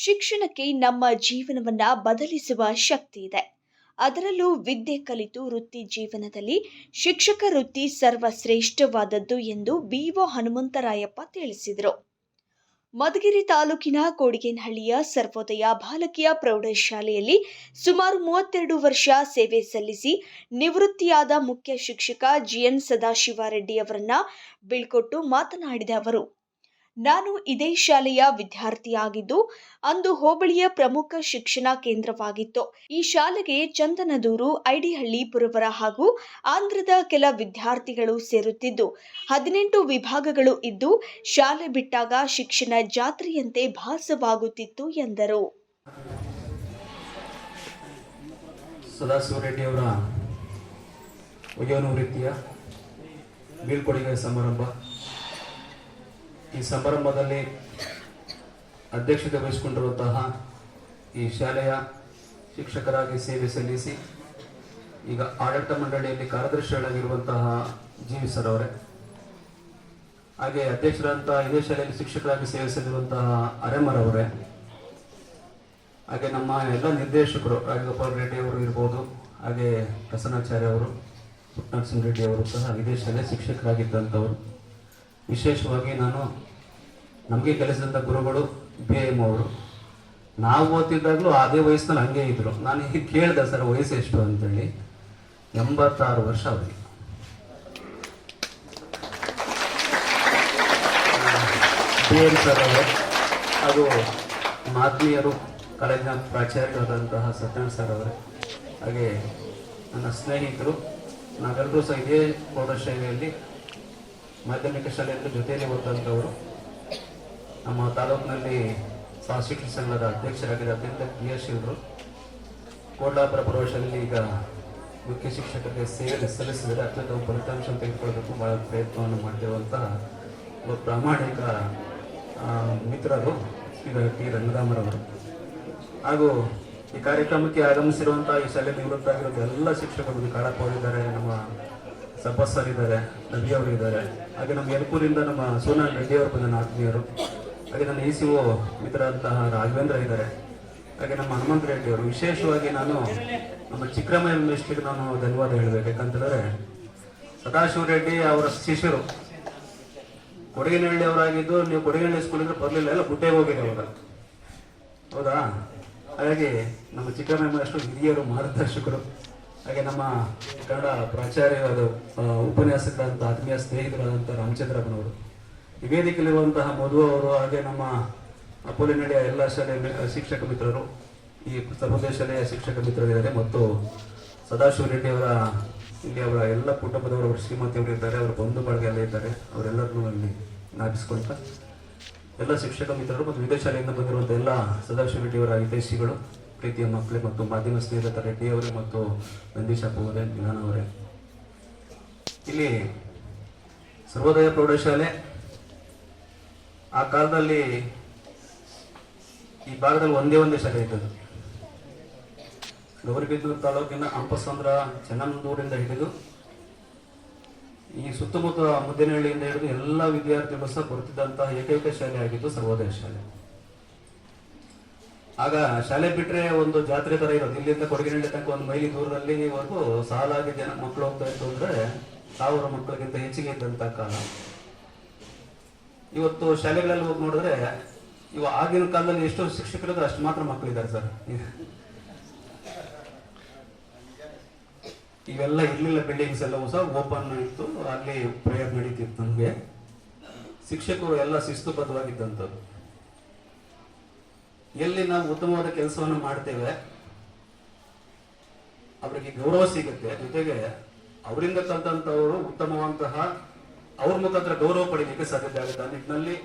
ಶಿಕ್ಷಣಕ್ಕೆ ನಮ್ಮ ಜೀವನವನ್ನ ಬದಲಿಸುವ ಶಕ್ತಿ ಇದೆ. ಅದರಲ್ಲೂ ವಿದ್ಯೆ ಕಲಿತು ವೃತ್ತಿ ಜೀವನದಲ್ಲಿ ಶಿಕ್ಷಕ ವೃತ್ತಿ ಸರ್ವಶ್ರೇಷ್ಠವಾದದ್ದು ಎಂದು ಬಿಒ ಹನುಮಂತರಾಯಪ್ಪ ತಿಳಿಸಿದರು. ಮಧುಗಿರಿ ತಾಲೂಕಿನ ಕೋಡಿಗೇನಹಳ್ಳಿಯ ಸರ್ವೋದಯ ಬಾಲಕಿಯ ಪ್ರೌಢಶಾಲೆಯಲ್ಲಿ ಸುಮಾರು ಮೂವತ್ತೆರಡು ವರ್ಷ ಸೇವೆ ಸಲ್ಲಿಸಿ ನಿವೃತ್ತಿಯಾದ ಮುಖ್ಯ ಶಿಕ್ಷಕ ಜಿಎನ್ ಸದಾಶಿವರೆಡ್ಡಿ ಅವರನ್ನ ಬೀಳ್ಕೊಟ್ಟು ಮಾತನಾಡಿದ ಅವರು ನಾನು ಇದೇ ಶಾಲೆಯ ವಿದ್ಯಾರ್ಥಿಯಾಗಿದ್ದು, ಅಂದು ಹೋಬಳಿಯ ಪ್ರಮುಖ ಶಿಕ್ಷಣ ಕೇಂದ್ರವಾಗಿತ್ತು. ಈ ಶಾಲೆಗೆ ಚಂದನದೂರು, ಐಡಿಹಳ್ಳಿ, ಪುರವರ ಹಾಗೂ ಆಂಧ್ರದ ಕೆಲ ವಿದ್ಯಾರ್ಥಿಗಳು ಸೇರುತ್ತಿದ್ದು, ಹದಿನೆಂಟು ವಿಭಾಗಗಳು ಇದ್ದು, ಶಾಲೆ ಬಿಟ್ಟಾಗ ಶಿಕ್ಷಣ ಜಾತ್ರೆಯಂತೆ ಭಾಸವಾಗುತ್ತಿತ್ತು ಎಂದರು. ಸದಾಶಿವ ವಯೋನಿವೃತ್ತಿಯ ಬೀಳ್ಕೊಡುಗೆ ಸಮಾರಂಭ. ಈ ಸಮಾರಂಭದಲ್ಲಿ ಅಧ್ಯಕ್ಷತೆ ವಹಿಸಿಕೊಂಡಿರುವಂತಹ ಈ ಶಾಲೆಯ ಶಿಕ್ಷಕರಾಗಿ ಸೇವೆ ಸಲ್ಲಿಸಿ ಈಗ ಆಡಳಿತ ಮಂಡಳಿಯಲ್ಲಿ ಕಾರ್ಯದರ್ಶಿಗಳಾಗಿರುವಂತಹ ಜೀವಿ ಸರ್ ಅವರೇ, ಹಾಗೆ ಅಧ್ಯಕ್ಷರಂತಹ ಇದೇ ಶಾಲೆಯಲ್ಲಿ ಶಿಕ್ಷಕರಾಗಿ ಸೇವೆ ಸಲ್ಲಿರುವಂತಹ ಅರೆಮರ್ ಅವರೇ, ಹಾಗೆ ನಮ್ಮ ಎಲ್ಲ ನಿರ್ದೇಶಕರು, ರಾಜಗೋಪಾಲ್ ರೆಡ್ಡಿ ಅವರು ಇರ್ಬೋದು, ಹಾಗೆ ಪ್ರಸನ್ನಾಚಾರ್ಯ ಅವರು ಪುಟ್ನರಸಿಂಹ ರೆಡ್ಡಿ ಅವರು ಸಹ ಇದೇ ಶಾಲೆ ಶಿಕ್ಷಕರಾಗಿದ್ದಂಥವರು. ವಿಶೇಷವಾಗಿ ನಾನು ನಮಗೆ ಕಲಿಸಿದಂಥ ಗುರುಗಳು ಬಿ ಎಂ ಅವರು. ನಾವು ಓದ್ತಿದ್ದಾಗಲೂ ಅದೇ ವಯಸ್ಸಿನಲ್ಲಿ ಹಂಗೆ ಇದ್ದರು ನಾನು ಈಗ ಕೇಳಿದೆ, ಸರ್, ವಯಸ್ಸು ಎಷ್ಟು? ಅಂತೇಳಿ. ಎಂಬತ್ತಾರು ವರ್ಷ ಅವರಿಗೆ. ಬಿ ಎಂ ಸರ್ ಅವರು, ಅದು ನಮ್ಮ ಆತ್ಮೀಯರು ಕಾಲೇಜಿನ ಪ್ರಾಚಾರ್ಯರಾದಂತಹ ಸತ್ಯನಾರಾಯಣ ಸರ್ ಅವರೇ. ಹಾಗೆ ನನ್ನ ಸ್ನೇಹಿತರು. ನಾವೆಲ್ಲರೂ ಸಹ ಇದೇ ಪ್ರೌಢಶಾಲೆಯಲ್ಲಿ ಮಾಧ್ಯಮಿಕ ಶಾಲೆಯಿಂದ ಜೊತೆಯಲ್ಲಿ ಓದಂಥವರು ನಮ್ಮ ತಾಲೂಕಿನಲ್ಲಿ ಸಹ ಶಿಕ್ಷಣ ಸಂಘದ ಅಧ್ಯಕ್ಷರಾಗಿದ್ದ ಅತ್ಯಂತ ಕ್ರಿಯಾಶೀಲರು ಕೋಲಾಪುರ ಪ್ರವೇಶದಲ್ಲಿ ಈಗ ಮುಖ್ಯ ಶಿಕ್ಷಕರಿಗೆ ಸೇವೆ ಸಲ್ಲಿಸಿದರೆ ಅತ್ಯಂತ ಫಲಿತಾಂಶ ತೆಗೆದುಕೊಳ್ಳಬೇಕು ಬಹಳ ಪ್ರಯತ್ನವನ್ನು ಮಾಡಿರುವಂತಹ ಒಬ್ಬ ಪ್ರಾಮಾಣಿಕ ಮಿತ್ರರು ಈಗ ಟಿ. ರಂಗರಾಮರವರು. ಹಾಗೂ ಈ ಕಾರ್ಯಕ್ರಮಕ್ಕೆ ಆಗಮಿಸಿರುವಂತಹ ಈ ಶಾಲೆ ನಿವೃತ್ತಾಗಿರುವ ಎಲ್ಲ ಶಿಕ್ಷಕರು ಕಾಳಪ್ಪ ನಮ್ಮ ಸಬ್ಬಸ್ ಇದ್ದಾರೆ ನಬಿ ಅವರು ಇದ್ದಾರೆ ಹಾಗೆ ನಮ್ಮ ಯಲ್ಪೂರಿಂದ ನಮ್ಮ ಸೋನಾಲ್ ರೆಡ್ಡಿ ಅವರು ಬಂದ ಆತ್ಮೀಯರು. ಹಾಗೆ ನನ್ನ ಇ ಸಿ ಒ ಮಿತ್ರರಂತಹ ರಾಘವೇಂದ್ರ ಇದ್ದಾರೆ. ಹಾಗೆ ನಮ್ಮ ಹನುಮಂತ ರೆಡ್ಡಿ ಅವರು ವಿಶೇಷವಾಗಿ ನಾನು ನಮ್ಮ ಚಿಕ್ಕರಾಮಯ್ಯ ಮಿನಿಸ್ಟ್ರಿಗೆ ನಾನು ಧನ್ಯವಾದ ಹೇಳಬೇಕು. ಯಾಕಂತಂದರೆ ಸದಾಶಿವ ರೆಡ್ಡಿ ಅವರ ಶಿಷ್ಯರು. ಕೊಡಗಿನಹಳ್ಳಿ ಅವರಾಗಿದ್ದು, ನೀವು ಕೊಡಗಿನಹಳ್ಳಿ ಸ್ಕೂಲಿಂದ ಬರಲಿಲ್ಲ. ಎಲ್ಲ ಗುಡ್ಡೆಗೆ ಹೋಗಿದೆ ಅವಾಗ ಹೌದಾ? ಹಾಗಾಗಿ ನಮ್ಮ ಚಿಕ್ಕರಾಮಯ್ಯ ಮಿನಿಸ್ಟ್ರು ಹಿರಿಯರು, ಮಾರ್ಗದರ್ಶಕರು. ಹಾಗೆ ನಮ್ಮ ಕನ್ನಡ ಪ್ರಾಚಾರ್ಯರಾದ ಉಪನ್ಯಾಸಕರಾದಂಥ ಆತ್ಮೀಯ ಸ್ನೇಹಿತರಾದಂಥ ರಾಮಚಂದ್ರಪ್ಪನವರು. ಈ ವೇದಿಕೆಯಲ್ಲಿರುವಂತಹ ಮಧು ಅವರು, ಹಾಗೆ ನಮ್ಮ ಅಪೋಲಿನಡಿಯ ಎಲ್ಲ ಶಾಲೆ ಶಿಕ್ಷಕ ಮಿತ್ರರು, ಈ ಸರ್ವೋದಯ ಶಾಲೆಯ ಶಿಕ್ಷಕ ಮಿತ್ರರಿದ್ದಾರೆ, ಮತ್ತು ಸದಾಶಿವ ರೆಡ್ಡಿ ಅವರ, ಇಲ್ಲಿ ಅವರ ಎಲ್ಲ ಕುಟುಂಬದವರು ಶ್ರೀಮತಿ ಅವರು ಇದ್ದಾರೆ, ಅವರ ಬಂಧು ಬಳಗ ಎಲ್ಲ ಇದ್ದಾರೆ, ಅವರೆಲ್ಲರನ್ನೂ ಅಲ್ಲಿ ಜ್ಞಾಪಿಸ್ಕೊಳ್ತಾ ಎಲ್ಲ ಶಿಕ್ಷಕ ಮಿತ್ರರು ಮತ್ತು ವಿದೇಶಾಲೆಯಿಂದ ಬಂದಿರುವಂಥ ಎಲ್ಲ ಸದಾಶಿವ ರೆಡ್ಡಿಯವರ ಹಿತೈಷಿಗಳು ಪ್ರೀತಿಯ ಮಕ್ಕಳೇ ಮತ್ತು ಮಾಧ್ಯಮ ಸ್ನೇಹಿತ ರೆಡ್ಡಿ ಅವರೇ ಮತ್ತು ನಂದೀಶ್ ಅವರೇ ಅವರೇ ಇಲ್ಲಿ ಸರ್ವೋದಯ ಪ್ರೌಢಶಾಲೆ, ಆ ಕಾಲದಲ್ಲಿ ಈ ಭಾಗದಲ್ಲಿ ಒಂದೇ ಒಂದೇ ಶಾಲೆ ಇದ್ದದ್ದು. ಗೌರಿಬಿದ್ದೂರು ತಾಲೂಕಿನ ಅಂಪಸಂದ್ರ ಚೆನ್ನಂದೂರಿಂದ ಹಿಡಿದು ಈ ಸುತ್ತಮುತ್ತ ಮುದ್ದಿನಹಳ್ಳಿಯಿಂದ ಹಿಡಿದು ಎಲ್ಲ ವಿದ್ಯಾರ್ಥಿಗಳು ಸಹ ಬರುತ್ತಿದ್ದಂತಹ ಏಕೈಕ ಶಾಲೆ ಆಗಿದ್ದು ಸರ್ವೋದಯ ಶಾಲೆ. ಆಗ ಶಾಲೆ ಬಿಟ್ರೆ ಒಂದು ಜಾತ್ರೆ ತರ ಇರೋದು. ಇಲ್ಲಿಂದ ಕೊಡಗಿನಹಳ್ಳಿ ತನಕ ಒಂದು ಮೈಲಿ ದೂರದಲ್ಲಿ ಇವರೆಗೂ ಸಾಲಾಗಿ ಜನ ಮಕ್ಕಳು ಹೋಗ್ತಾ ಇತ್ತು ಅಂದ್ರೆ ಸಾವಿರ ಮಕ್ಕಳಿಗಿಂತ ಹೆಚ್ಚಿಗೆ ಇದ್ದಂತ ಕಾಲ. ಇವತ್ತು ಶಾಲೆಗಳಲ್ಲಿ ಹೋಗಿ ನೋಡಿದ್ರೆ ಇವ ಆಗಿನ ಕಾಲದಲ್ಲಿ ಎಷ್ಟು ಶಿಕ್ಷಕರಿದ್ರು ಅಷ್ಟು ಮಾತ್ರ ಮಕ್ಕಳಿದ್ದಾರೆ ಸರ್. ಇವೆಲ್ಲ ಇರ್ಲಿಲ್ಲ ಬಿಲ್ಡಿಂಗ್ಸ್ ಎಲ್ಲವೂ ಸಹ ಓಪನ್ ಇತ್ತು. ಅಲ್ಲಿ ಪ್ರೇಯರ್ ನಡೀತಿತ್ತು ನಮಗೆ. ಶಿಕ್ಷಕರು ಎಲ್ಲ ಶಿಸ್ತುಬದ್ಧವಾಗಿದ್ದಂಥದ್ದು ಎಲ್ಲಿ ನಾವು ಉತ್ತಮವಾದ ಕೆಲಸವನ್ನು ಮಾಡ್ತೇವೆ, ಅವರಿಗೆ ಗೌರವ ಸಿಗುತ್ತೆ. ಜೊತೆಗೆ ಅವರಿಂದ ತಂದಂತವರು ಉತ್ತಮವಂತಹ ಅವ್ರ ಮುಖಾಂತರ ಗೌರವ ಪಡೀಲಿಕ್ಕೆ ಸಾಧ್ಯತೆ ಆಗುತ್ತೆ. ಆ ನಿಟ್ಟಿನಲ್ಲಿ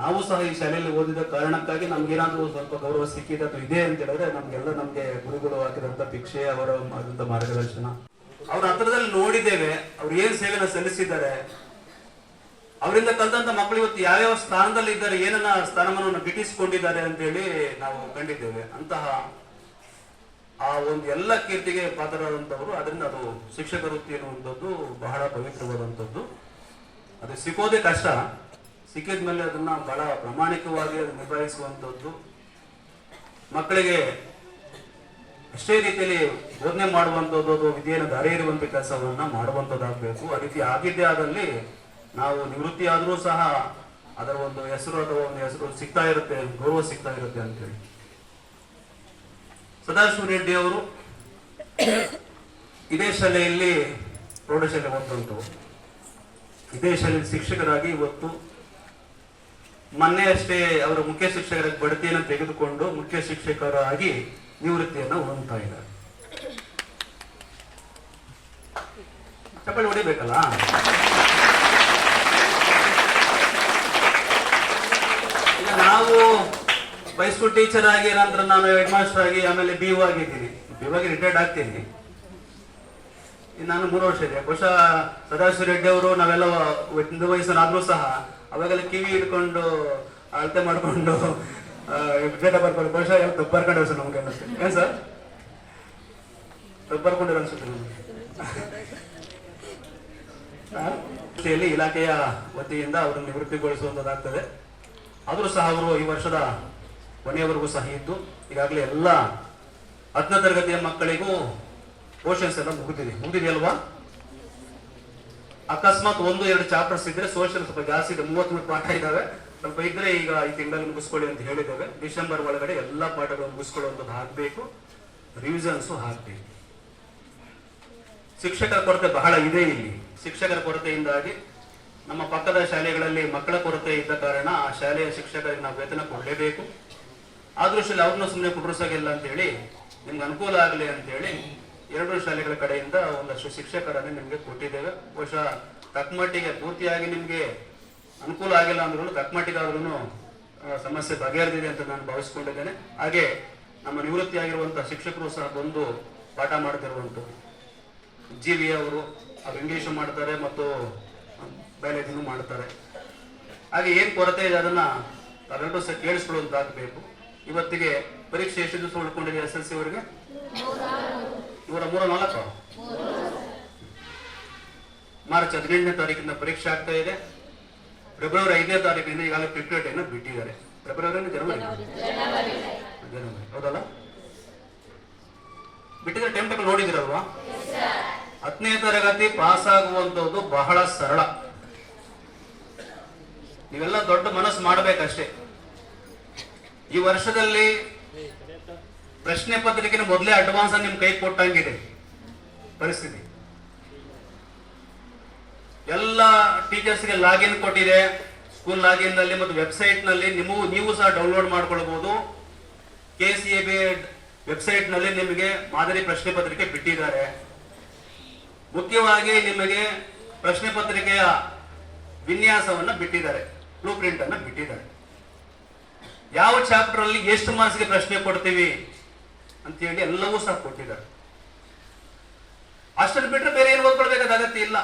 ನಾವು ಸಹ ಈ ಶಾಲೆಯಲ್ಲಿ ಓದಿದ ಕಾರಣಕ್ಕಾಗಿ ನಮ್ಗೇನಾದ್ರೂ ಸ್ವಲ್ಪ ಗೌರವ ಸಿಕ್ಕಿದೆ ಅಥವಾ ಇದೆ ಅಂತ ಹೇಳಿದ್ರೆ ನಮ್ಗೆಲ್ಲ ನಮ್ಗೆ ಗುರುಗಳು ಹಾಕಿದಂತ ಭಿಕ್ಷೆ, ಅವರ ಮಾರ್ಗದರ್ಶನ. ಅವ್ರ ಹತ್ರದಲ್ಲಿ ನೋಡಿದ್ದೇವೆ. ಅವ್ರು ಏನ್ ಸೇವೆನ ಸಲ್ಲಿಸಿದ್ದಾರೆ? ಅವರಿಂದ ಕಲ್ತಂತ ಮಕ್ಕಳು ಇವತ್ತು ಯಾವ್ಯಾವ ಸ್ಥಾನದಲ್ಲಿ ಇದ್ದಾರೆ, ಏನನ್ನ ಸ್ಥಾನಮಾನವನ್ನು ಗಿಟ್ಟಿಸಿಕೊಂಡಿದ್ದಾರೆ ಅಂತ ಹೇಳಿ ನಾವು ಕಂಡಿದ್ದೇವೆ. ಅಂತಹ ಆ ಒಂದು ಎಲ್ಲ ಕೀರ್ತಿಗೆ ಪಾತ್ರರಾದಂಥವರು, ಅದರಿಂದ ಅದು ಶಿಕ್ಷಕ ವೃತ್ತಿ ಎನ್ನುವಂಥದ್ದು ಬಹಳ ಪವಿತ್ರವಾದಂಥದ್ದು. ಅದು ಸಿಕ್ಕೋದೇ ಕಷ್ಟ. ಸಿಕ್ಕಿದ ಮೇಲೆ ಅದನ್ನ ಬಹಳ ಪ್ರಾಮಾಣಿಕವಾಗಿ ಅದು ನಿಭಾಯಿಸುವಂಥದ್ದು. ಮಕ್ಕಳಿಗೆ ಅಷ್ಟೇ ರೀತಿಯಲ್ಲಿ ಬೋಧನೆ ಮಾಡುವಂಥದ್ದು ಅದು ವಿದ್ಯೆಯನ್ನು ದಾರಿ ಇರುವಂಥ ಕೆಲಸವನ್ನ ಮಾಡುವಂಥದ್ದಾಗಬೇಕು. ಆ ರೀತಿ ಆಗಿದ್ದೇ ಆದಲ್ಲಿ ನಾವು ನಿವೃತ್ತಿ ಆದರೂ ಸಹ ಅದರ ಒಂದು ಹೆಸರು ಅಥವಾ ಒಂದು ಹೆಸರು ಸಿಗ್ತಾ ಇರುತ್ತೆ, ಗೌರವ ಸಿಗ್ತಾ ಇರುತ್ತೆ ಅಂತೇಳಿ. ಸದಾಶಿವ ರೆಡ್ಡಿ ಅವರು ಇದೇ ಶಾಲೆಯಲ್ಲಿ ಪ್ರೌಢಶಾಲೆ ಓದಂತು ಇದೇ ಶಾಲೆಯಲ್ಲಿ ಶಿಕ್ಷಕರಾಗಿ ಇವತ್ತು ಮೊನ್ನೆ ಅಷ್ಟೇ ಅವರ ಮುಖ್ಯ ಶಿಕ್ಷಕರ ಬಡ್ತಿಯನ್ನು ತೆಗೆದುಕೊಂಡು ಮುಖ್ಯ ಶಿಕ್ಷಕರಾಗಿ ನಿವೃತ್ತಿಯನ್ನು ಹೊಂದ್ತಾ ಇದ್ದಾರೆ. ಚಪ್ಪಲಿ ಹೊಡಿಬೇಕಲ್ಲ ಈಗ ನಾವು ಹೈಸ್ಕೂಲ್ ಟೀಚರ್ ಆಗಿ ನಂತರ ನಾನು ಹೆಡ್ ಮಾಸ್ಟರ್ ಆಗಿ ಆಮೇಲೆ ಬಿ ಯು ಆಗಿದ್ದೀನಿ. ಬಿ ರಿಟೈರ್ಡ್ ಆಗ್ತೀನಿ. ನಾನು ಮೂರು ವರ್ಷ ಇದೆ. ಬಹುಶಃ ಸದಾಶಿವ ರೆಡ್ಡಿ ಅವರು ನಾವೆಲ್ಲ ಒಂದು ವಯಸ್ಸನ್ನಾದ್ರೂ ಸಹ ಅವಾಗೆಲ್ಲ ಕಿವಿ ಹಿಡ್ಕೊಂಡು ಅಳತೆ ಮಾಡ್ಕೊಂಡು ಡೇಟಾ ಬರ್ಕೊಂಡು ಬಹುಶಃ ಬರ್ಕೊಂಡು ಸರ್ ನಮ್ಗೆ ಅನ್ನಿಸ್ತದೆ ಏನ್ ಸರ್? ಬರ್ಕೊಂಡಿರೋ ಅನ್ಸುತ್ತೆ ನಮ್ಗೆ? ಇಲಾಖೆಯ ವತಿಯಿಂದ ಅವರನ್ನು ನಿವೃತ್ತಿಗೊಳಿಸುವಂತದ್ದಾಗ್ತದೆ. ಆದರೂ ಸಹ ಅವರು ಈ ವರ್ಷದ ಕೊನೆಯವರೆಗೂ ಸಹ ಇದ್ದು, ಈಗಾಗಲೇ ಎಲ್ಲ ಹತ್ತನೇ ತರಗತಿಯ ಮಕ್ಕಳಿಗೂ ಪೋರ್ಷನ್ಸ್ ಎಲ್ಲ ಮುಗಿದಿದೆ. ಮುಗಿದಿದೆಯಲ್ವಾ ಅಕಸ್ಮಾತ್ ಒಂದು, ಎರಡು ಚಾಪ್ಟರ್ಸ್ ಇದ್ರೆ ಸೋಷಿಯಲ್ ಸ್ವಲ್ಪ ಜಾಸ್ತಿ ಇದೆ. ಮೂವತ್ತ್ ಮೂರು ಪಾಠ ಇದಾವೆ ಸ್ವಲ್ಪ ಇದ್ರೆ ಈಗ ಈ ತಿಂಗಳಲ್ಲಿ ಮುಗಿಸ್ಕೊಳ್ಳಿ ಅಂತ ಹೇಳಿದ್ದೇವೆ. ಡಿಸೆಂಬರ್ ಒಳಗಡೆ ಎಲ್ಲ ಪಾಠಗಳು ಮುಗಿಸ್ಕೊಳ್ಳುವಂಥದ್ದು ಹಾಕಬೇಕು ರಿವಿಸನ್ಸು ಹಾಕಬೇಕು ಶಿಕ್ಷಕರ ಕೊರತೆ ಬಹಳ ಇದೆ ಇಲ್ಲಿ. ಶಿಕ್ಷಕರ ಕೊರತೆಯಿಂದಾಗಿ ನಮ್ಮ ಪಕ್ಕದ ಶಾಲೆಗಳಲ್ಲಿ ಮಕ್ಕಳ ಕೊರತೆ ಇದ್ದ ಕಾರಣ ಆ ಶಾಲೆಯ ಶಿಕ್ಷಕರಿಗೆ ನಾವು ವೇತನ ಕೊಡಲೇಬೇಕು. ಆ ದೃಷ್ಟಿಯಲ್ಲಿ ಅವ್ರನ್ನ ಸುಮ್ಮನೆ ಕುಡ್ರಿಸೋಗಿಲ್ಲ ಅಂತ ಹೇಳಿ ನಿಮ್ಗೆ ಅನುಕೂಲ ಆಗಲಿ ಅಂತ ಹೇಳಿ ಎರಡು ಶಾಲೆಗಳ ಕಡೆಯಿಂದ ಒಂದಷ್ಟು ಶಿಕ್ಷಕರನ್ನು ನಿಮಗೆ ಕೊಟ್ಟಿದ್ದೇವೆ. ಬಹುಶಃ ತಕ್ಕಮಟ್ಟಿಗೆ ಪೂರ್ತಿಯಾಗಿ ನಿಮಗೆ ಅನುಕೂಲ ಆಗಿಲ್ಲ ಅಂದ್ರೂ ತಕ್ಕಮಟ್ಟಿಗಾದ್ರೂ ಸಮಸ್ಯೆ ಬಗೆಹರಿದಿದೆ ಅಂತ ನಾನು ಭಾವಿಸ್ಕೊಂಡಿದ್ದೇನೆ. ಹಾಗೆ ನಮ್ಮ ನಿವೃತ್ತಿಯಾಗಿರುವಂಥ ಶಿಕ್ಷಕರು ಸಹ ಬಂದು ಪಾಠ ಮಾಡ್ತಿರುವಂಥದ್ದು. ಜಿ ವಿ ಅವರು, ಅವ್ರು ಇಂಗ್ಲೀಷ್ ಮಾಡ್ತಾರೆ ಮತ್ತು ಬಯಾಲಜಿನೂ ಮಾಡ್ತಾರೆ. ಹಾಗೆ ಏನು ಕೊರತೆ ಇದೆ ಅದನ್ನು ತಾವೆಲ್ಲರೂ ಸಹ ಕೇಳಿಸ್ಕೊಳ್ಳುವಂತಾಗಬೇಕು. ಇವತ್ತಿಗೆ ಪರೀಕ್ಷೆ ಎಷ್ಟು ದಿವಸ ಉಳ್ಕೊಂಡಿದೆ ಎಸ್ ಎಲ್ ಸಿ ಅವರಿಗೆ? ನೂರ ಮೂರ ನಾಲ್ಕು ಮಾರ್ಚ್ ಹದಿನೆಂಟನೇ ತಾರೀಕಿಂದ ಪರೀಕ್ಷೆ ಆಗ್ತಾ ಇದೆ. ಫೆಬ್ರವರಿ ಐದನೇ ತಾರೀಕಿನಿಂದ ಈಗಾಗಲೇ ಪ್ರಿಪೇರಿಟಿಯನ್ನು ಬಿಟ್ಟಿದ್ದಾರೆ. ಫೆಬ್ರವರಿ ಜನವರಿ? ಜನವರಿ. ಹೌದಲ್ಲ? ಬಿಟ್ಟಿದ್ರೆ ಟೆಂಪಲ್ ನೋಡಿದಿರಲ್ವಾ? ಹತ್ತನೇ ತರಗತಿ ಪಾಸ್ ಆಗುವಂತದ್ದು ಬಹಳ ಸರಳ. ನೀವೆಲ್ಲ ದೊಡ್ಡ ಮನಸ್ಸು ಮಾಡಬೇಕಷ್ಟೇ. ಈ ವರ್ಷದಲ್ಲಿ ಪ್ರಶ್ನೆ ಪತ್ರಿಕೆನ ಮೊದಲೇ ಅಡ್ವಾನ್ಸ್ ನಿಮ್ ಕೈ ಕೊಟ್ಟಂಗಿದೆ ಪರಿಸ್ಥಿತಿ. ಎಲ್ಲ ಟೀಚರ್ಸ್ಗೆ ಲಾಗಿನ್ ಕೊಟ್ಟಿದೆ ಸ್ಕೂಲ್ ಲಾಗಿನ್ನಲ್ಲಿ ಮತ್ತು ವೆಬ್ಸೈಟ್ನಲ್ಲಿ ನೀವು ಸಹ ಡೌನ್ಲೋಡ್ ಮಾಡ್ಕೊಳ್ಬಹುದು ಕೆ ಸಿ ಎ ಬಿ ವೆಬ್ಸೈಟ್ನಲ್ಲಿ ನಿಮಗೆ ಮಾದರಿ ಪ್ರಶ್ನೆ ಪತ್ರಿಕೆ ಬಿಟ್ಟಿದ್ದಾರೆ. ಮುಖ್ಯವಾಗಿ ನಿಮಗೆ ಪ್ರಶ್ನೆ ಪತ್ರಿಕೆಯ ವಿನ್ಯಾಸವನ್ನು ಬಿಟ್ಟಿದ್ದಾರೆ. ಬ್ಲೂ ಪ್ರಿಂಟ್ ಅನ್ನ ಬಿಟ್ಟಿದ್ದಾರೆ. ಯಾವ ಚಾಪ್ಟರ್ ಅಲ್ಲಿ ಎಷ್ಟು ಮಾರ್ಕ್ಸ್ಗೆ ಪ್ರಶ್ನೆ ಕೊಡ್ತೀವಿ ಅಂತ ಹೇಳಿ ಎಲ್ಲವೂ ಸಹ ಕೊಟ್ಟಿದ್ದಾರೆ. ಅಷ್ಟನ್ನು ಬಿಟ್ಟರೆ ಬೇರೆ ಏನು ಓದ್ಕೊಳ್ಬೇಕಾದ ಅಗತ್ಯ ಇಲ್ಲ.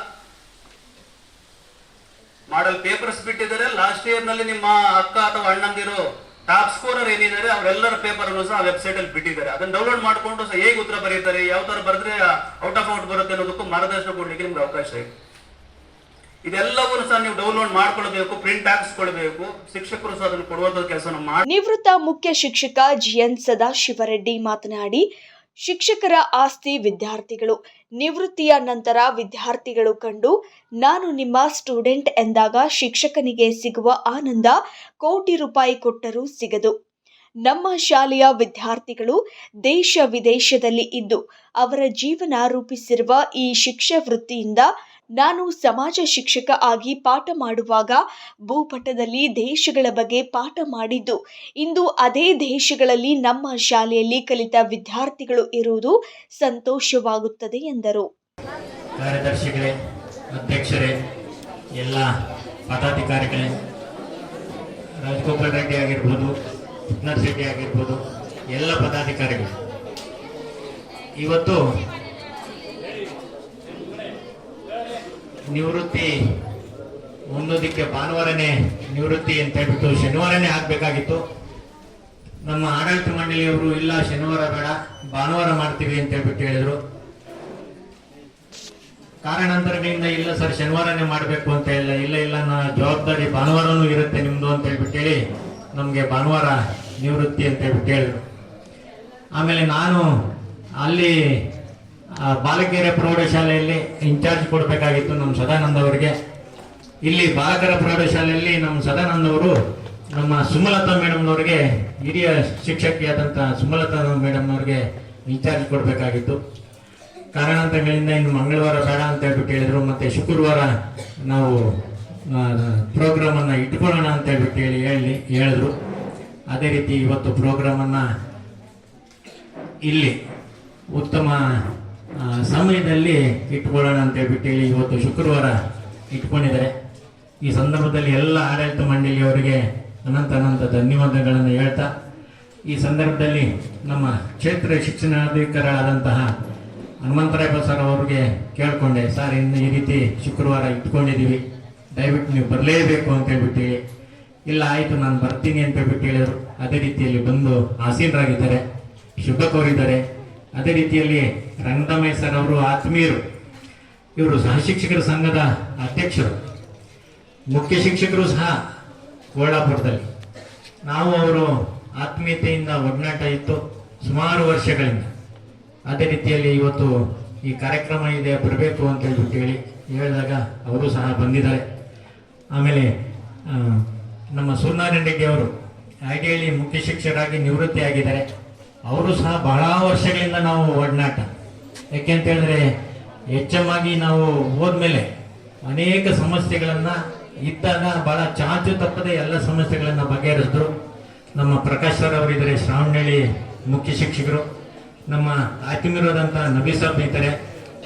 ಮಾಡಲ್ ಪೇಪರ್ಸ್ ಬಿಟ್ಟಿದ್ದಾರೆ. ಲಾಸ್ಟ್ ಇಯರ್ನಲ್ಲಿ ನಿಮ್ಮ ಅಕ್ಕ ಅಥವಾ ಅಣ್ಣಂದಿರು ಟಾಪ್ ಸ್ಕೋರರ್ ಏನಿದ್ದಾರೆ, ಅವರೆಲ್ಲರ ಪೇಪರ್ ಅನ್ನು ಸಹ ವೆಬ್ಸೈಟ್ ಅಲ್ಲಿ ಬಿಟ್ಟಿದ್ದಾರೆ. ಅದನ್ನ ಡೌನ್ಲೋಡ್ ಮಾಡಿಕೊಂಡು ಸಹ ಹೇಗೆ ಉತ್ತರ ಬರೀತಾರೆ, ಯಾವ ತರ ಬರೆದ್ರೆ ಔಟ್ ಆಫ್ ಔಟ್ ಬರುತ್ತೆ ಅನ್ನೋದಕ್ಕೂ ಮಾರ್ಗದರ್ಶನ ಕೊಡ್ಲಿಕ್ಕೆ ನಿಮ್ಗೆ ಅವಕಾಶ ಇದೆ. ಇದೆಲ್ಲವನ್ನು ಸಹ ನೀವು ಡೌನ್ಲೋಡ್ ಮಾಡ್ಕೊಳ್ಬೇಕು ಪ್ರಿಂಟ್ ಹಾಕಿಸ್ಕೊಳ್ಬೇಕು. ಶಿಕ್ಷಕರು ಸಹ ಅದನ್ನು ಕೊಡುವಂತ ಕೆಲಸ ಮಾಡಿ. ನಿವೃತ್ತ ಮುಖ್ಯ ಶಿಕ್ಷಕ ಜಿಎನ್ ಸದಾಶಿವರೆಡ್ಡಿ ಮಾತನಾಡಿ, ಶಿಕ್ಷಕರ ಆಸ್ತಿ ವಿದ್ಯಾರ್ಥಿಗಳು, ನಿವೃತ್ತಿಯ ನಂತರ ವಿದ್ಯಾರ್ಥಿಗಳು ಕಂಡು, ನಾನು ನಿಮ್ಮ ಸ್ಟೂಡೆಂಟ್ ಎಂದಾಗ ಶಿಕ್ಷಕನಿಗೆ ಸಿಗುವ ಆನಂದ ಕೋಟಿ ರೂಪಾಯಿ ಕೊಟ್ಟರೂ ಸಿಗದು. ನಮ್ಮ ಶಾಲೆಯ ವಿದ್ಯಾರ್ಥಿಗಳು ದೇಶ ವಿದೇಶದಲ್ಲಿ ಇದ್ದು ಅವರ ಜೀವನ ರೂಪಿಸಿರುವ ಈ ಶಿಕ್ಷೆ ವೃತ್ತಿಯಿಂದ ನಾನು ಸಮಾಜ ಶಿಕ್ಷಕ ಆಗಿ ಪಾಠ ಮಾಡುವಾಗ ಭೂಪಟದಲ್ಲಿ ದೇಶಗಳ ಬಗ್ಗೆ ಪಾಠ ಮಾಡಿದ್ದು, ಇಂದು ಅದೇ ದೇಶಗಳಲ್ಲಿ ನಮ್ಮ ಶಾಲೆಯಲ್ಲಿ ಕಲಿತ ವಿದ್ಯಾರ್ಥಿಗಳು ಇರುವುದು ಸಂತೋಷವಾಗುತ್ತದೆ ಎಂದರು. ಕಾರ್ಯದರ್ಶಿಗಳೇ, ಅಧ್ಯಕ್ಷರೇ, ಎಲ್ಲ ಪದಾಧಿಕಾರಿಗಳೇ ರಾಜಗೋಪಾಲ್ ರೆಡ್ಡಿ ಆಗಿರ್ಬೋದು ಪುಟ್ನರ್ ಶೆಟ್ಟಿ ಆಗಿರ್ಬೋದು, ಎಲ್ಲ ಪದಾಧಿಕಾರಿಗಳು. ಇವತ್ತು ನಿವೃತ್ತಿ ಹೊಂದೋದಿಕ್ಕೆ ಭಾನುವಾರನೇ ನಿವೃತ್ತಿ ಅಂತ ಹೇಳ್ಬಿಟ್ಟು ಶನಿವಾರನೇ ಆಗ್ಬೇಕಾಗಿತ್ತು. ನಮ್ಮ ಆಡಳಿತ ಮಂಡಳಿಯವರು, ಇಲ್ಲ, ಶನಿವಾರ ಬೇಡ, ಭಾನುವಾರ ಮಾಡ್ತೀವಿ ಅಂತ ಹೇಳ್ಬಿಟ್ಟು ಹೇಳಿದ್ರು. ಕಾರಣಾಂತರಗಳಿಂದ ಇಲ್ಲ ಸರ್, ಶನಿವಾರನೇ ಮಾಡಬೇಕು ಅಂತ ಇಲ್ಲ ಇಲ್ಲ ಇಲ್ಲ ನಾ ಜವಾಬ್ದಾರಿ ಭಾನುವಾರನೂ ಇರುತ್ತೆ ನಿಮ್ದು ಅಂತ ಹೇಳ್ಬಿಟ್ಟು ಹೇಳಿ ನಮಗೆ ಭಾನುವಾರ ನಿವೃತ್ತಿ ಅಂತ ಹೇಳಿದ್ರು ಆಮೇಲೆ ನಾನು ಅಲ್ಲಿ ಬಾಲಕಿಯರ ಪ್ರೌಢಶಾಲೆಯಲ್ಲಿ ಇನ್ಚಾರ್ಜ್ ಕೊಡಬೇಕಾಗಿತ್ತು ನಮ್ಮ ಸದಾನಂದ ಅವರಿಗೆ. ಇಲ್ಲಿ ಬಾಲಕರ ಪ್ರೌಢಶಾಲೆಯಲ್ಲಿ ನಮ್ಮ ಸದಾನಂದ ಅವರು ನಮ್ಮ ಸುಮಲತಾ ಮೇಡಮ್ನವ್ರಿಗೆ ಹಿರಿಯ ಶಿಕ್ಷಕಿಯಾದಂಥ ಸುಮಲತಾ ಮೇಡಮ್ನವ್ರಿಗೆ ಇನ್ಚಾರ್ಜ್ ಕೊಡಬೇಕಾಗಿತ್ತು. ಕಾರಣಾಂತರಗಳಿಂದ ಇನ್ನು ಮಂಗಳವಾರ ಬೇಡ ಅಂತ ಹೇಳ್ಬಿಟ್ಟು ಹೇಳಿದರು. ಮತ್ತು ಶುಕ್ರವಾರ ನಾವು ಪ್ರೋಗ್ರಾಮ್ ಅನ್ನ ಇಟ್ಕೊಳ್ಳೋಣ ಅಂತ ಹೇಳ್ಬಿಟ್ಟು ಹೇಳಿ ಹೇಳಿ, ಹೇಳಿದ್ರು. ಅದೇ ರೀತಿ ಇವತ್ತು ಪ್ರೋಗ್ರಾಮನ್ನು ಇಲ್ಲಿ ಉತ್ತಮ ಸಮಯದಲ್ಲಿ ಇಟ್ಕೊಳ್ಳೋಣ ಅಂತ ಹೇಳ್ಬಿಟ್ಟು ಹೇಳಿ ಇವತ್ತು ಶುಕ್ರವಾರ ಇಟ್ಕೊಂಡಿದ್ದಾರೆ. ಈ ಸಂದರ್ಭದಲ್ಲಿ ಎಲ್ಲ ಆಡಳಿತ ಮಂಡಳಿಯವರಿಗೆ ಅನಂತ ಅನಂತ ಧನ್ಯವಾದಗಳನ್ನು ಹೇಳ್ತಾ, ಈ ಸಂದರ್ಭದಲ್ಲಿ ನಮ್ಮ ಕ್ಷೇತ್ರ ಶಿಕ್ಷಣಾಧಿಕಾರಿಗಳಾದಂತಹ ಹನುಮಂತರಾಯಪ್ಪ ಸರ್ ಅವರಿಗೆ ಕೇಳಿಕೊಂಡೆ, ಸರ್, ಇನ್ನು ಈ ರೀತಿ ಶುಕ್ರವಾರ ಇಟ್ಕೊಂಡಿದ್ದೀವಿ. ದಯವಿಟ್ಟು ನೀವು ಬರಲೇಬೇಕು ಅಂತ ಹೇಳ್ಬಿಟ್ಟು ಹೇಳಿ ಇಲ್ಲ, ಆಯಿತು, ನಾನು ಬರ್ತೀನಿ ಅಂತ ಹೇಳ್ಬಿಟ್ಟು ಹೇಳಿದರು. ಅದೇ ರೀತಿಯಲ್ಲಿ ಬಂದು ಆಸೀನರಾಗಿದ್ದಾರೆ ಶುಭ ಕೋರಿದ್ದಾರೆ ಅದೇ ರೀತಿಯಲ್ಲಿ ರಂಗರಾಮಯ್ಯ ಸರ್ ಅವರು ಆತ್ಮೀಯರು. ಇವರು ಸಹ ಶಿಕ್ಷಕರ ಸಂಘದ ಅಧ್ಯಕ್ಷರು. ಮುಖ್ಯ ಶಿಕ್ಷಕರು ಸಹ ಕೋಳಾಪುರದಲ್ಲಿ ನಾವು ಅವರು ಆತ್ಮೀಯತೆಯಿಂದ ಒಡನಾಟ ಇತ್ತು ಸುಮಾರು ವರ್ಷಗಳಿಂದ. ಅದೇ ರೀತಿಯಲ್ಲಿ ಇವತ್ತು ಈ ಕಾರ್ಯಕ್ರಮ ಇದೆ, ಬರಬೇಕು ಅಂತ ಹೇಳ್ಬಿಟ್ಟು ಹೇಳಿ, ಹೇಳಿದಾಗ ಅವರು ಸಹ ಬಂದಿದ್ದಾರೆ. ಆಮೇಲೆ ನಮ್ಮ ಸೂರ್ಯನಾರಾಯಣ ರೆಡ್ಡಿ ಅವರು ಐಡಿಯಲ್ಲಿ ಮುಖ್ಯ ಶಿಕ್ಷಕರಾಗಿ ನಿವೃತ್ತಿ ಆಗಿದ್ದಾರೆ. ಅವರು ಸಹ ಬಹಳ ವರ್ಷಗಳಿಂದ ನಾವು ಒಡನಾಟ ಯಾಕೆಂತ ಹೇಳಿದ್ರೆ ಹೆಚ್ಚಮಾಗಿ ನಾವು ಹೋದ್ಮೇಲೆ ಅನೇಕ ಸಮಸ್ಯೆಗಳನ್ನು ಇದ್ದಾಗ ಬಹಳ ಚಾಚು ತಪ್ಪದೆ ಎಲ್ಲ ಸಮಸ್ಯೆಗಳನ್ನು ಬಗೆಹರಿಸಿದ್ರು. ನಮ್ಮ ಪ್ರಕಾಶ್ ಸರ್ ಅವರಿದ್ದಾರೆ ಶ್ರಾವಣಹಳ್ಳಿ ಮುಖ್ಯ ಶಿಕ್ಷಕರು. ನಮ್ಮ ಆತ್ಮೀಯರಾದಂಥ ನಬೀ ಸಾಬ್ ಇದ್ದಾರೆ.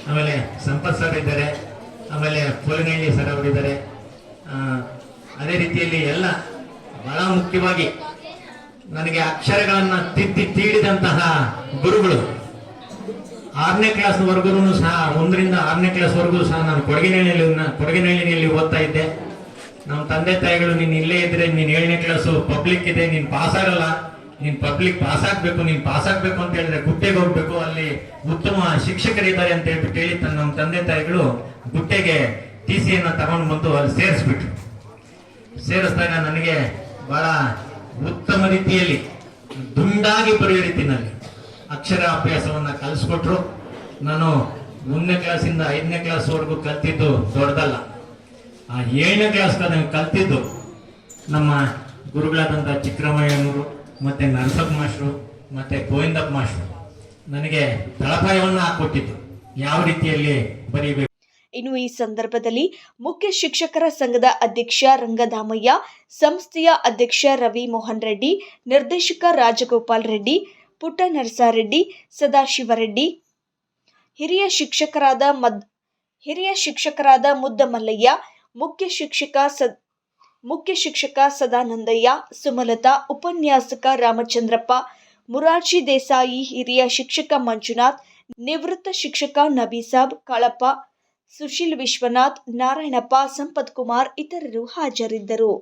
ಆಮೇಲೆ ಸಂಪತ್ ಸರ್ ಇದ್ದಾರೆ. ಆಮೇಲೆ ಪೋಲಿನಹಳ್ಳಿ ಸರ್ ಅವರಿದ್ದಾರೆ. ಅದೇ ರೀತಿಯಲ್ಲಿ ಎಲ್ಲ ಬಹಳ ಮುಖ್ಯವಾಗಿ ನನಗೆ ಅಕ್ಷರಗಳನ್ನ ತಿದ್ದಿ ತೀಡಿದಂತಹ ಗುರುಗಳು. ಆರನೇ ಕ್ಲಾಸ್ ವರ್ಗು ಸಹ, ಒಂದರಿಂದ ಆರನೇ ಕ್ಲಾಸ್ ವರ್ಗೂ ಸಹ ನಾನು ಕೊಡಗಿನಲ್ಲಿ ಕೊಡಗಿನಹಳ್ಳಿಯಲ್ಲಿ ಓದ್ತಾ ಇದ್ದೆ. ನಮ್ಮ ತಂದೆ ತಾಯಿಗಳು, ನೀನು ಇಲ್ಲೇ ಇದ್ರೆ ನೀನ್ ಏಳನೇ ಕ್ಲಾಸು ಪಬ್ಲಿಕ್ ಇದೆ, ನೀನ್ ಪಾಸ್ ಆಗಲ್ಲ. ನೀನ್ ಪಬ್ಲಿಕ್ ಪಾಸ್ ಆಗ್ಬೇಕು, ನೀನ್ ಪಾಸ್ ಆಗ್ಬೇಕು ಅಂತ ಹೇಳಿದ್ರೆ ಗುಟ್ಟೆಗೆ ಹೋಗ್ಬೇಕು. ಅಲ್ಲಿ ಉತ್ತಮ ಶಿಕ್ಷಕರಿದ್ದಾರೆ ಅಂತ ಹೇಳ್ಬಿಟ್ಟು ಹೇಳಿ ತನ್ನ ನಮ್ಮ ತಂದೆ ತಾಯಿಗಳು ಗುಟ್ಟೆಗೆ ಟಿ ಸಿಯನ್ನು ತಗೊಂಡು ಬಂದು ಅಲ್ಲಿ ಸೇರಿಸ್ಬಿಟ್ರು. ಸೇರಿಸಿದಾಗ ನನಗೆ ಬಹಳ ಉತ್ತಮ ರೀತಿಯಲ್ಲಿ, ದುಂಡಾಗಿ ಬರೆಯೋ ರೀತಿನಲ್ಲಿ ಅಕ್ಷರ ಅಭ್ಯಾಸವನ್ನು ಕಲಿಸ್ಕೊಟ್ರು. ನಾನು ಒಂದನೇ ಕ್ಲಾಸಿಂದ ಐದನೇ ಕ್ಲಾಸ್ ವರೆಗೂ ಕಲ್ತಿದ್ದು ದೊಡ್ಡದಲ್ಲ. ಆ ಏಳನೇ ಕ್ಲಾಸ್ ಕಲ್ತಿದ್ದು ನಮ್ಮ ಗುರುಗಳಾದಂಥ ಚಿಕ್ಕರಾಮಯ್ಯನವರು, ಮತ್ತು ನರಸಪ್ಪ ಮಾಸ್ಟ್ರು, ಮತ್ತು ಗೋವಿಂದಪ್ಪ ಮಾಸ್ಟ್ರು. ನನಗೆ ತಳಪಾಯವನ್ನು ಹಾಕ್ಕೊಟ್ಟಿದ್ದು ಯಾವ ರೀತಿಯಲ್ಲಿ ಬರೀಬೇಕು ಇನ್ನು ಈ ಸಂದರ್ಭದಲ್ಲಿ ಮುಖ್ಯ ಶಿಕ್ಷಕರ ಸಂಘದ ಅಧ್ಯಕ್ಷ ರಂಗಧಾಮಯ್ಯ, ಸಂಸ್ಥೆಯ ಅಧ್ಯಕ್ಷ ರವಿ ಮೋಹನ್ ರೆಡ್ಡಿ, ನಿರ್ದೇಶಕ ರಾಜಗೋಪಾಲ್ ರೆಡ್ಡಿ, ಪುಟ್ಟ ನರಸಾರೆಡ್ಡಿ, ಸದಾಶಿವರೆಡ್ಡಿ, ಹಿರಿಯ ಶಿಕ್ಷಕರಾದ ಮದ್, ಹಿರಿಯ ಶಿಕ್ಷಕರಾದ ಮುದ್ದ ಮಲ್ಲಯ್ಯ ಮುಖ್ಯ ಶಿಕ್ಷಕ ಸದ್ ಮುಖ್ಯ ಶಿಕ್ಷಕ ಸದಾನಂದಯ್ಯ, ಸುಮಲತಾ, ಉಪನ್ಯಾಸಕ ರಾಮಚಂದ್ರಪ್ಪ, ಮುರಾರ್ಜಿ ದೇಸಾಯಿ, ಹಿರಿಯ ಶಿಕ್ಷಕ ಮಂಜುನಾಥ್, ನಿವೃತ್ತ ಶಿಕ್ಷಕ ನಬೀಸಾಬ್, ಕಾಳಪ್ಪ ಸುಶೀಲ್ ವಿಶ್ವನಾಥ್ ನಾರಾಯಣಪ್ಪ ಸಂಪತ್ ಕುಮಾರ್ ಇತರರು ಹಾಜರಿದ್ದರು.